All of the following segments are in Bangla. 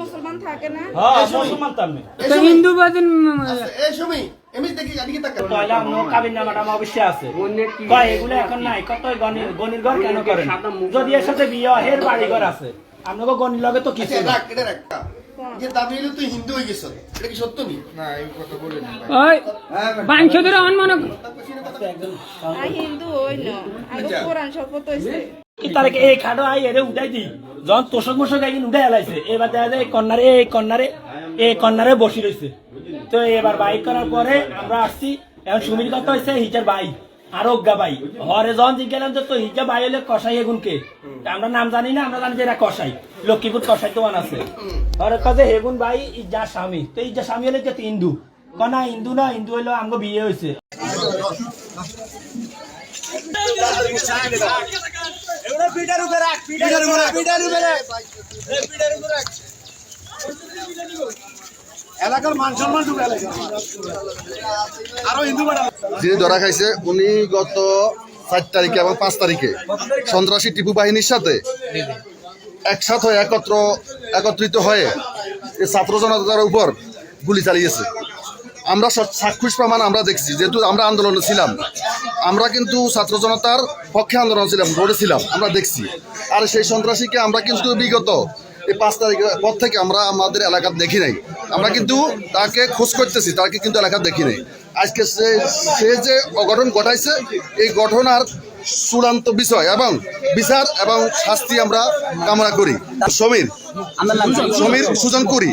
মুসলমান থাকে না হ্যাঁ হিন্দু বাদিন এমনি দেখি আদিকে তাকা পয়লা নো কাবিন নামাটা অবশ্যই আছে কয় এগুলো এখন নাই কত গনির গনির ঘর কেন করেন যদি এর সাথে বিয়ে এর বাড়ি ঘর আছে আপনাকে লগে তো কিছু আচ্ছা রাখ এটা রাখ যে দাবি হলো তুই হিন্দু হয়ে কি তারিখে এই খাটো আই এরে উঠাই দি? যখন তোষক মোষক একদিন উঠাই এলাইছে এবার দেখা যায় এই কন্যারে এই কন্যারে এই কন্যারে বসি রয়েছে তো এবার বাইক করার পরে আমরা আসছি। এখন সুমির কথা হয়েছে হিজার ভাই আর অজ্ঞা ভাই। হরে যখন জিজ্ঞাসা তো হিজা ভাই হলে কষাই এগুন কে? আমরা নাম জানি না আমরা জানি যে এরা কষাই লক্ষ্মীপুর কষাই তো আছে। হরে কাজে হেগুন ভাই ইজ্জা স্বামী। তো ইজ্জা স্বামী হলে যে হিন্দু কনা হিন্দু না হিন্দু হইল আমগো বিয়ে হয়েছে এলাকার যিনি ধরা খাইছে, উনি গত চার তারিখে এবং পাঁচ তারিখে সন্ত্রাসী টিপু বাহিনীর সাথে একসাথ হয়ে একত্র একত্রিত হয়ে ছাত্র জনতার উপর গুলি চালিয়েছে। আমরা চাক্ষুষ প্রমাণ আমরা দেখছি, যেহেতু আমরা আন্দোলনে ছিলাম। আমরা কিন্তু ছাত্র জনতার পক্ষে আন্দোলন ছিলাম রোডে ছিলাম, আমরা দেখছি। আর সেই সন্ত্রাসীকে আমরা কিন্তু বিগত এই পাঁচ তারিখের পর থেকে আমরা আমাদের এলাকা দেখি নাই। আমরা কিন্তু তাকে খোঁজ করতেছি তাকে কিন্তু এলাকা দেখি নাই। আজকে সে সে যে অঘটন ঘটাইছে এই ঘটনার চূড়ান্ত বিষয় এবং বিচার এবং শাস্তি আমরা কামনা করি। সমীর সমীর সুজন করি।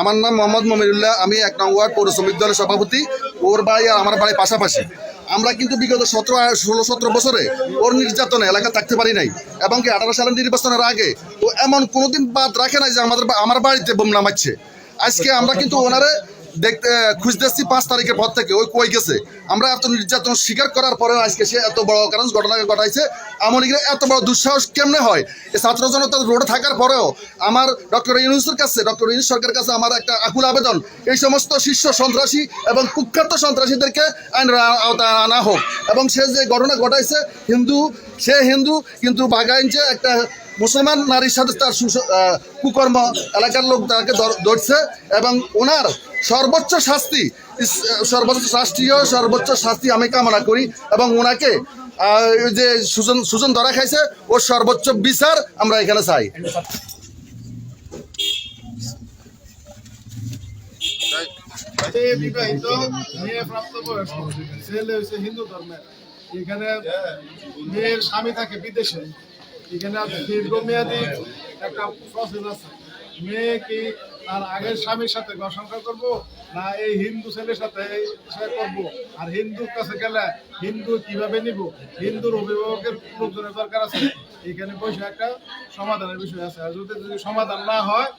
আমার নাম মোহাম্মদ মমিরুল্লাহ আমি এক নং ওয়ার্ড পৌর শ্রমিক দলের সভাপতি ওর বাড়ি আর আমার বাড়ি পাশাপাশি। আমরা কিন্তু বিগত সতেরো ষোলো সতেরো বছরে ওর নির্যাতনে এলাকা থাকতে পারি নাই এবং কি আঠারো সালের নির্বাচনের আগে ও এমন কোনোদিন বাদ রাখে নাই যে আমাদের আমার বাড়িতে বোম নামাচ্ছে। আজকে আমরা কিন্তু ওনারে দেখতে খুঁজতেছি পাঁচ তারিখের পর থেকে, ওই কই গেছে। আমরা এত নির্যাতন স্বীকার করার পরেও আজকে সে এত বড় কারণ ঘটনা ঘটাইছে। আমল এত বড় দুঃসাহস কেমনে হয়? এই ছাত্র জনতা রোডে থাকার পরেও আমার ডক্টর ইউনুসের কাছে, ডক্টর ইউনুস সরকারের কাছে আমার একটা আকুল আবেদন। এই সমস্ত শীর্ষ সন্ত্রাসী এবং কুখ্যাত সন্ত্রাসীদেরকে আইনের আওতায় আনা হোক। এবং সে যে ঘটনা ঘটাইছে, হিন্দু, সে হিন্দু, কিন্তু বাগাইন যে একটা মুসলমান নারীর সাথে তার কুকর্ম এলাকার লোক তাকে ধরছে এবং ওনার সর্বোচ্চ শাস্তি সর্বোচ্চ শাস্তিও সর্বোচ্চ শাস্তি আমি কামনা করি এবং ওনাকে যে সুজন সুজন ধরা খাইছে, ওর সর্বোচ্চ বিচার আমরা এখানে চাই। বিবাহিত হিন্দু ধর্মের। এখানে মেয়ের স্বামী থাকে বিদেশে। এখানে দীর্ঘমেয়াদী একটা প্রসেস আছে। মেয়ে কি তার আগের স্বামীর সাথে ঘর সংসার করব, না এই হিন্দু ছেলের সাথে সে করব? আর হিন্দুর কাছে গেলে হিন্দু কীভাবে নিব? হিন্দুর অভিভাবকের লোকজনের দরকার আছে? এখানে বসে একটা সমাধানের বিষয় আছে। আর যদি যদি সমাধান না হয়,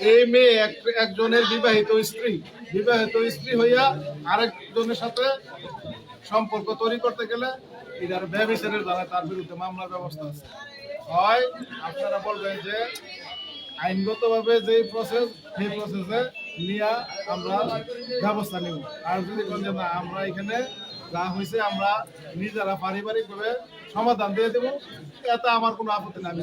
এই মেয়ে এক- একজনের বিবাহিত স্ত্রী। বিবাহিত স্ত্রী হইয়া আরেকজনের সাথে সম্পর্ক তৈরি করতে গেলে এটার ব্যবচারের দ্বারা তার বিরুদ্ধে মামলার ব্যবস্থা আছে। হয় আপনারা বলবেন যে আইনগতভাবে যে প্রসেস সেই প্রসেসে নিয়ে আমরা ব্যবস্থা নিব। আর যদি কোন যে না, আমরা এখানে যা হয়েছে আমরা নিজেরা পারিবারিকভাবে সমাধান দিয়ে দেবো, এতে আমার কোনো আপত্তি নাই।